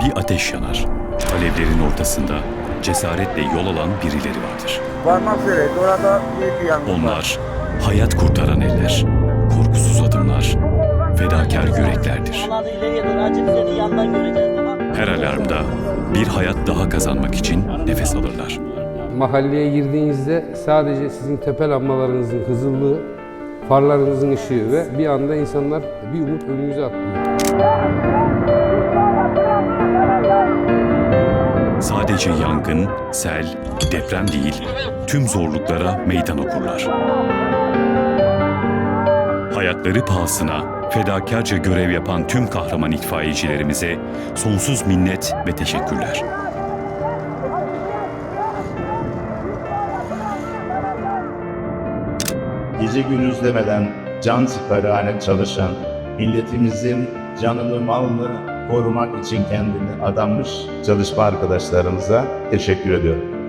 Bir ateş yanar. Alevlerin ortasında cesaretle yol alan birileri vardır. Varmak üzereyiz. Orada büyük bir yangın var. Onlar hayat kurtaran eller, korkusuz adımlar, fedakar yüreklerdir. Her alarmda bir hayat daha kazanmak için nefes alırlar. Mahalleye girdiğinizde sadece sizin tepe lambalarınızın hızlılığı, farlarınızın ışığı ve bir anda insanlar bir umut önünüze atlıyor. Sadece yangın, sel, deprem değil, tüm zorluklara meydan okurlar. Hayatları pahasına fedakarca görev yapan tüm kahraman itfaiyecilerimize sonsuz minnet ve teşekkürler. Gece gündüz demeden can siperhane çalışan, milletimizin canını malını korumak için kendini adanmış çalışma arkadaşlarımıza teşekkür ediyorum.